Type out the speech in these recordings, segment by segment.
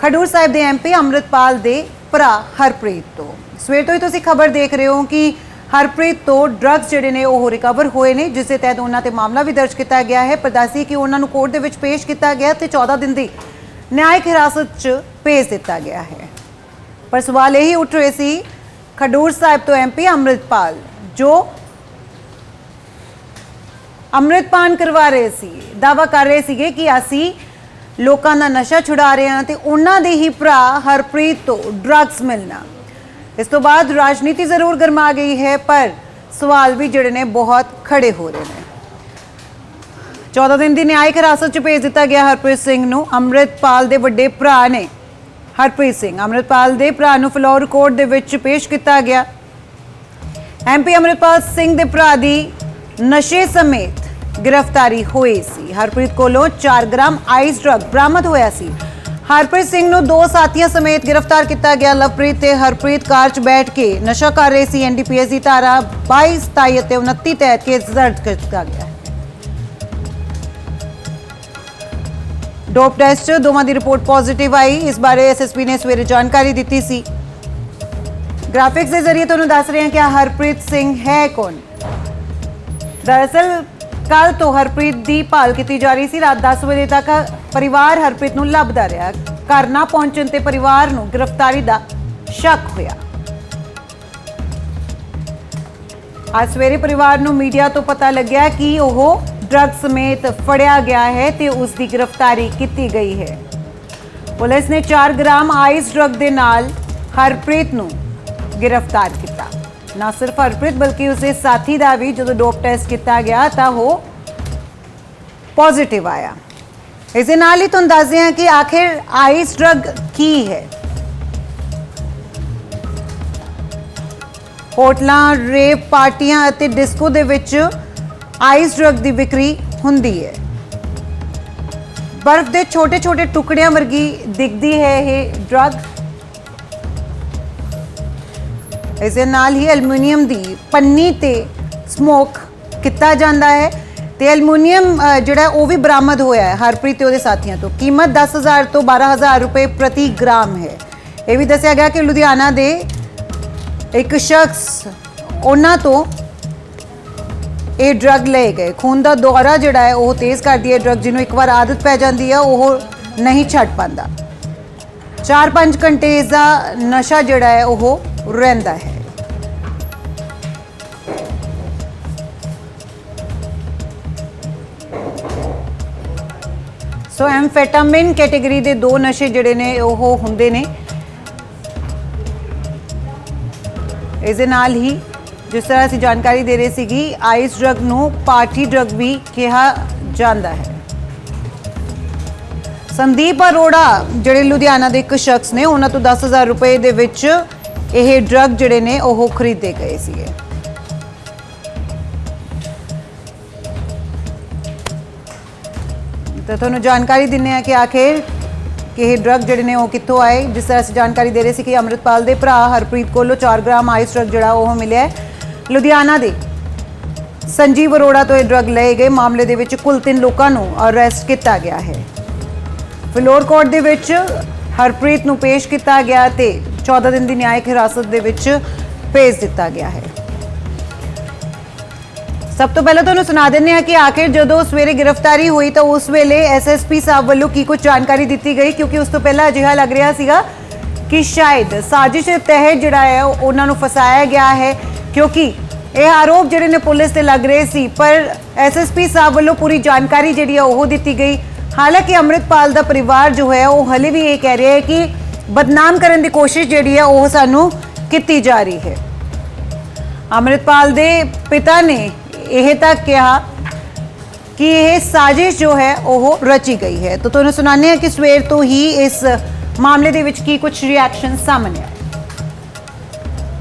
ਖਡੂਰ ਸਾਹਿਬ ਦੇ ਐਮਪੀ ਅੰਮ੍ਰਿਤਪਾਲ ਦੇ ਭਰਾ ਹਰਪ੍ਰੀਤ ਤੋਂ। ਸਵੇਰ ਤੋਂ ਹੀ ਤੁਸੀਂ ਖਬਰ ਦੇਖ ਰਹੇ ਹੋ ਕਿ ਹਰਪ੍ਰੀਤ ਤੋਂ ਡਰੱਗਸ ਜਿਹੜੇ ਨੇ ਉਹ ਰਿਕਵਰ ਹੋਏ ਨੇ, ਜਿਸ ਦੇ ਤਹਿਤ ਉਹਨਾਂ ਤੇ ਮਾਮਲਾ ਵੀ ਦਰਜ ਕੀਤਾ ਗਿਆ ਹੈ। ਪਰਦਾਸੀ ਕਿ ਉਹਨਾਂ ਨੂੰ ਕੋਰਟ ਦੇ ਵਿੱਚ ਪੇਸ਼ ਕੀਤਾ ਗਿਆ ਤੇ 14 ਦਿਨ ਦੀ ਨਿਆਇਕ ਹਿਰਾਸਤ 'ਚ ਭੇਜ ਦਿੱਤਾ ਗਿਆ ਹੈ। ਪਰ ਸਵਾਲ ਇਹੀ ਉੱਠ ਰਹੇ ਸੀ, ਖਡੂਰ ਸਾਹਿਬ ਤੋਂ ਐਮਪੀ ਅੰਮ੍ਰਿਤਪਾਲ, ਜੋ ਅੰਮ੍ਰਿਤਪਾਨ ਕਰਵਾ ਰਹੇ ਸੀ ਦਾਵਾ ਕਰ ਰਹੇ ਸੀਗੇ ਕਿ ਅਸੀਂ ਲੋਕਾਂ ਦਾ ਨਸ਼ਾ ਛੁਡਾ ਰਹੇ ਹਾਂ ਤੇ ਉਹਨਾਂ ਦੇ ਹੀ ਭਰਾ ਹਰਪ੍ਰੀਤ ਤੋਂ ਡਰੱਗਸ ਮਿਲਣਾ। ਇਸ ਤੋਂ ਬਾਅਦ ਰਾਜਨੀਤੀ ਜ਼ਰੂਰ ਗਰਮਾ ਗਈ ਹੈ, ਪਰ ਸਵਾਲ ਵੀ ਜਿਹੜੇ ਨੇ ਬਹੁਤ ਖੜੇ ਹੋ ਰਹੇ ਨੇ। 14 ਦਿਨ ਦੀ ਨਿਆਇਕ ਹਿਰਾਸਤ 'ਚ ਭੇਜ ਦਿੱਤਾ ਗਿਆ ਹਰਪ੍ਰੀਤ ਸਿੰਘ ਨੂੰ। ਅੰਮ੍ਰਿਤਪਾਲ ਦੇ ਵੱਡੇ ਭਰਾ ਨੇ ਹਰਪ੍ਰੀਤ ਸਿੰਘ। ਅੰਮ੍ਰਿਤਪਾਲ ਦੇ ਭਰਾ ਨੂੰ ਫਲੋਰ ਕੋਰਟ ਦੇ ਵਿੱਚ ਪੇਸ਼ ਕੀਤਾ ਗਿਆ। ਐਮਪੀ ਅੰਮ੍ਰਿਤਪਾਲ ਸਿੰਘ ਦੇ ਭਰਾ ਦੀ ਨਸ਼ੇ ਸਮੇਤ ਗ੍ਰਿਫਤਾਰੀ ਹੋਈ ਸੀ। ਹਰਪ੍ਰੀਤ ਕੋਲੋਂ 4 ਗ੍ਰਾਮ ਆਈਸ ਡਰੱਗ ਬਰਾਮਦ ਹੋਇਆ ਸੀ। ਹਰਪ੍ਰੀਤ ਸਿੰਘ ਨੂੰ ਦੋ ਸਾਥੀਆਂ ਸਮੇਤ ਗ੍ਰਿਫਤਾਰ ਕੀਤਾ ਗਿਆ। ਲਵਪ੍ਰੀਤ ਤੇ ਹਰਪ੍ਰੀਤ ਕਾਰ 'ਚ ਬੈਠ ਕੇ ਨਸ਼ਾ ਕਰ ਰਹੇ ਸੀ। ਐਨਡੀਪੀਐਸ ਦੀ ਧਾਰਾ 22 27 ਅਤੇ 29 ਤਹਿਤ ਕੇਸ ਦਰਜ ਕੀਤਾ ਗਿਆ ਡੋਪ ਟੈਸਟ ਦੋਵਾਂ ਦੀ ਰਿਪੋਰਟ ਪੋਜ਼ਿਟਿਵ ਆਈ। ਇਸ ਬਾਰੇ ਐਸਐਸਪੀ ਨੇ ਸਵੇਰੇ ਜਾਣਕਾਰੀ ਦਿੱਤੀ ਸੀ। ਗ੍ਰਾਫਿਕਸ ਦੇ ਜ਼ਰੀਏ ਤੁਹਾਨੂੰ ਦੱਸ ਰਹੇ ਹਾਂ ਕਿ ਹਰਪ੍ਰੀਤ ਸਿੰਘ ਹੈ ਕੌਣ? ਦਰਅਸਲ ਕੱਲ ਤੋਂ ਹਰਪ੍ਰੀਤ ਦੀ ਭਾਲ ਕੀਤੀ ਜਾ ਰਹੀ ਸੀ। ਰਾਤ 10 ਵਜੇ ਤੱਕ ਪਰਿਵਾਰ ਹਰਪ੍ਰੀਤ ਨੂੰ ਲੱਭਦਾ ਰਿਹਾ। ਘਰ ਨਾ ਪਹੁੰਚਣ ਤੇ ਪਰਿਵਾਰ ਨੂੰ ਗ੍ਰਿਫਤਾਰੀ ਦਾ ਸ਼ੱਕ ਹੋਇਆ। ਅੱਜ ਸਵੇਰੇ ਪਰਿਵਾਰ ਨੂੰ ਮੀਡੀਆ ਤੋਂ ਪਤਾ ਲੱਗਿਆ ਕਿ ਉਹ ਡਰੱਗ ਸਮੇਤ ਫੜਿਆ ਗਿਆ ਹੈ ਤੇ ਉਸ ਦੀ ਗ੍ਰਿਫਤਾਰੀ ਕੀਤੀ ਗਈ ਹੈ। ਪੁਲਿਸ ਨੇ 4 ਗ੍ਰਾਮ ਆਈਸ ਡਰੱਗ ਦੇ ਨਾਲ ਹਰਪ੍ਰੀਤ ਨੂੰ ਗ੍ਰਿਫਤਾਰ ਕੀਤਾ। ਨਾ ਸਿਰਫ ਹਰਪ੍ਰੀਤ ਬਲਕਿ ਉਸਦੇ ਸਾਥੀ ਦਾ ਵੀ ਜਦੋਂ ਡੋਪ ਟੈਸਟ ਕੀਤਾ ਗਿਆ ਤਾਂ ਉਹ ਪੋਜ਼ਿਟਿਵ ਆਇਆ। ਇਸ ਦੇ ਨਾਲ ਹੀ ਤੁਹਾਨੂੰ ਦੱਸਦੇ ਹਾਂ ਕਿ ਆਖਿਰ ਆਈਸ ਡਰੱਗ ਕੀ ਹੈ? ਹੋਟਲਾਂ, ਰੇਪ ਪਾਰਟੀਆਂ ਅਤੇ ਡਿਸਕੋ ਦੇ ਵਿੱਚ ਆਈਸ ਡਰੱਗ ਦੀ ਵਿਕਰੀ ਹੁੰਦੀ ਹੈ। ਬਰਫ਼ ਦੇ ਛੋਟੇ-ਛੋਟੇ ਟੁਕੜਿਆਂ ਵਰਗੀ ਦਿਖਦੀ ਹੈ ਇਹ ਡਰੱਗ। ਇਸ ਦੇ ਨਾਲ ਹੀ ਐਲੂਮੀਨੀਅਮ ਦੀ ਪੰਨੀ ਤੇ ਸਮੋਕ ਕੀਤਾ ਜਾਂਦਾ ਹੈ ਤੇ ਐਲੂਮੀਨੀਅਮ ਜਿਹੜਾ ਉਹ ਵੀ ਬਰਾਮਦ ਹੋਇਆ ਹੈ ਹਰਪ੍ਰੀਤ ਤੇ ਉਹਦੇ ਸਾਥੀਆਂ ਤੋਂ। ਕੀਮਤ 10000 ਤੋਂ 12000 ਰੁਪਏ ਪ੍ਰਤੀ ਗ੍ਰਾਮ ਹੈ। ਇਹ ਵੀ ਦੱਸਿਆ ਗਿਆ ਕਿ ਲੁਧਿਆਣਾ ਦੇ ਇੱਕ ਸ਼ਖਸ, ਉਹਨਾਂ ਤੋਂ ਇਹ ਡਰੱਗ ਲੈ ਗਏ। ਖੂਨ ਦਾ ਦੌਰਾ ਜਿਹੜਾ ਹੈ, ਉਹ ਤੇਜ਼ ਕਰਦੀ ਹੈ। ਡਰੱਗ ਜਿਹਨੂੰ ਇੱਕ ਵਾਰ ਆਦਤ ਪੈ ਜਾਂਦੀ ਹੈ, ਉਹ ਨਹੀਂ ਛੱਡ ਪਾਉਂਦਾ। 4-5 ਘੰਟੇ ਇਸ ਦਾ ਨਸ਼ਾ ਜਿਹੜਾ ਹੈ, ਉਹ ਰਹਿੰਦਾ ਹੈ। ਸੋ ਐਮਫੈਟਾਮਿਨ ਕੈਟਾਗਰੀ ਦੇ ਦੋ ਨਸ਼ੇ ਜਿਹੜੇ ਨੇ, ਉਹ ਹੁੰਦੇ ਨੇ। ਇਸ ਦੇ ਨਾਲ ਹੀ, ਜਿਸ ਤਰ੍ਹਾਂ ਅਸੀਂ ਜਾਣਕਾਰੀ ਦੇ ਰਹੇ ਸੀਗੀ, ਆਈਸ ਡਰੱਗ ਨੂੰ ਪਾਰਟੀ ਡਰੱਗ ਵੀ ਕਿਹਾ ਜਾਂਦਾ ਹੈ। ਸੰਦੀਪ ਅਰੋੜਾ, ਜਿਹੜੇ ਲੁਧਿਆਣਾ ਦੇ ਇੱਕ ਸ਼ਖਸ ਨੇ, ਉਹਨਾਂ ਤੋਂ 10000 ਰੁਪਏ ਦੇ ਵਿੱਚ ਇਹ ਡਰੱਗ ਜਿਹੜੇ ਨੇ, ਉਹ ਖਰੀਦੇ ਗਏ ਸੀਗੇ। ਤਾਂ ਤੁਹਾਨੂੰ ਜਾਣਕਾਰੀ ਦਿੰਨੇ ਆ ਕਿ ਆਖਿਰ ਕਿ ਇਹ ਡਰੱਗ ਜਿਹੜੇ ਨੇ, ਉਹ ਕਿੱਥੋਂ ਆਏ? ਜਿਸ ਤਰ੍ਹਾਂ ਅਸੀਂ ਜਾਣਕਾਰੀ ਦੇ ਰਹੇ ਸੀ ਕਿ ਅੰਮ੍ਰਿਤਪਾਲ ਦੇ ਭਰਾ ਹਰਪ੍ਰੀਤ ਕੋਲੋਂ 4 ਗ੍ਰਾਮ ਆਈਸ ਡਰੱਗ ਜਿਹੜਾ, ਉਹ ਮਿਲਿਆ ਲੁਧਿਆਣਾ ਦੇ ਸੰਜੀਵ ਅਰੋੜਾ ਤੋਂ ਇਹ ਡਰੱਗ ਲਏ ਗਏ। ਮਾਮਲੇ ਦੇ ਵਿੱਚ ਕੁੱਲ 3 ਲੋਕਾਂ ਨੂੰ ਅਰੈਸਟ ਕੀਤਾ ਗਿਆ ਹੈ। ਫਲੋਰ ਕੋਰਟ ਦੇ ਵਿੱਚ ਹਰਪ੍ਰੀਤ ਨੂੰ ਪੇਸ਼ ਕੀਤਾ ਗਿਆ ਤੇ 14 ਦਿਨ ਦੀ ਨਿਆਇਕ ਹਿਰਾਸਤ ਦੇ ਵਿੱਚ ਭੇਜ ਦਿੱਤਾ ਗਿਆ ਹੈ। ਸਭ ਤੋਂ ਪਹਿਲਾਂ ਤੁਹਾਨੂੰ ਸੁਣਾ ਦਿੰਦੇ ਹਾਂ ਕਿ ਆਖਿਰ ਜਦੋਂ ਸਵੇਰੇ ਗ੍ਰਿਫਤਾਰੀ ਹੋਈ ਤਾਂ ਉਸ ਵੇਲੇ ਐਸਐਸਪੀ ਸਾਹਿਬ ਵੱਲੋਂ ਕੀ ਕੁਝ ਜਾਣਕਾਰੀ ਦਿੱਤੀ ਗਈ? ਕਿਉਂਕਿ ਉਸ ਤੋਂ ਪਹਿਲਾਂ ਅਜਿਹਾ ਲੱਗ ਰਿਹਾ ਸੀਗਾ ਕਿ ਸ਼ਾਇਦ ਸਾਜ਼ਿਸ਼ ਦੇ ਤਹਿਤ ਜਿਹੜਾ ਹੈ ਉਹਨਾਂ ਨੂੰ ਫਸਾਇਆ ਗਿਆ ਹੈ, ਕਿਉਂਕਿ ਇਹ ਆਰੋਪ ਜਿਹੜੇ ਨੇ ਪੁਲਿਸ ਤੇ ਲੱਗ ਰਹੇ ਸੀ, ਪਰ ਐਸਐਸਪੀ ਸਾਹਿਬ ਵੱਲੋਂ ਪੂਰੀ ਜਾਣਕਾਰੀ ਜਿਹੜੀ ਹੈ ਉਹ ਦਿੱਤੀ ਗਈ। ਹਾਲਾਂਕਿ ਅੰਮ੍ਰਿਤਪਾਲ ਦਾ ਪਰਿਵਾਰ ਜੋ ਹੈ, ਉਹ ਹਲੇ ਵੀ ਇਹ ਕਹਿ ਰਿਹਾ ਹੈ ਕਿ ਬਦਨਾਮ ਕਰਨ ਦੀ ਕੋਸ਼ਿਸ਼ ਜਿਹੜੀ ਹੈ, ਉਹ ਸਾਨੂੰ ਕੀਤੀ ਜਾ ਰਹੀ ਹੈ। ਅੰਮ੍ਰਿਤਪਾਲ ਦੇ ਪਿਤਾ ਨੇ ਇਹ ਤਾਂ ਕਿਹਾ ਕਿ ਇਹ ਸਾਜ਼ਿਸ਼ ਜੋ ਹੈ, ਉਹ ਰਚੀ ਗਈ ਹੈ। ਤਾਂ ਤੁਹਾਨੂੰ ਸੁਣਾਉਂਦੇ ਹਾਂ ਕਿ ਸਵੇਰ ਤੋਂ ਹੀ ਇਸ ਮਾਮਲੇ ਦੇ ਵਿੱਚ ਕੀ ਕੁਝ ਰਿਐਕਸ਼ਨ ਸਾਹਮਣੇ ਆਏ।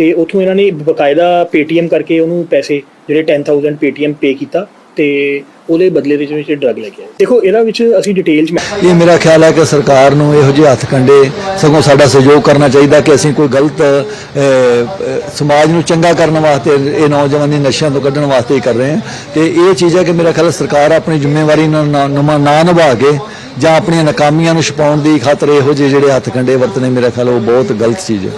ਤੇ ਉੱਥੋਂ ਇਹਨਾਂ ਨੇ ਬਕਾਇਦਾ ਪੇਟੀਐਮ ਕਰਕੇ ਉਹਨੂੰ ਪੈਸੇ, ਜਿਹੜੇ 10000 ਪੇਟੀਐਮ ਪੇ ਕੀਤਾ ਤੇ ਉਹਦੇ ਬਦਲੇ ਦੇ ਵਿੱਚ ਡਰਗ ਲੈ ਕੇ ਆਏ। ਦੇਖੋ, ਇਹਦਾ ਵਿੱਚ ਅਸੀਂ ਡਿਟੇਲ ਚ ਇਹ ਮੇਰਾ ਖਿਆਲ ਹੈ ਕਿ ਸਰਕਾਰ ਨੂੰ ਇਹੋ ਜਿਹੇ ਹੱਥ ਕੰਡੇ ਸਗੋਂ ਸਾਡਾ ਸਹਿਯੋਗ ਕਰਨਾ ਚਾਹੀਦਾ ਕਿ ਅਸੀਂ ਕੋਈ ਗਲਤ ਸਮਾਜ ਨੂੰ ਚੰਗਾ ਕਰਨ ਵਾਸਤੇ ਇਹ ਨੌਜਵਾਨੀ ਨਸ਼ਿਆਂ ਤੋਂ ਕੱਢਣ ਵਾਸਤੇ ਹੀ ਕਰ ਰਹੇ ਹਾਂ। ਤੇ ਇਹ ਚੀਜ਼ ਹੈ ਕਿ ਮੇਰਾ ਖਿਆਲ ਸਰਕਾਰ ਆਪਣੀ ਜ਼ਿੰਮੇਵਾਰੀ ਨੂੰ ਨਾ ਨਾ- ਨਾ ਨਿਭਾ ਕੇ ਜਾਂ ਆਪਣੀਆਂ ਨਾਕਾਮੀਆਂ ਨੂੰ ਛੁਪਾਉਣ ਦੀ ਖਾਤਰ ਇਹੋ ਜਿਹੇ ਜਿਹੜੇ ਹੱਥ ਕੰਡੇ ਵਰਤਨੇ ਮੇਰਾ ਖਿਆਲ ਉਹ ਬਹੁਤ ਗਲਤ ਚੀਜ਼ ਹੈ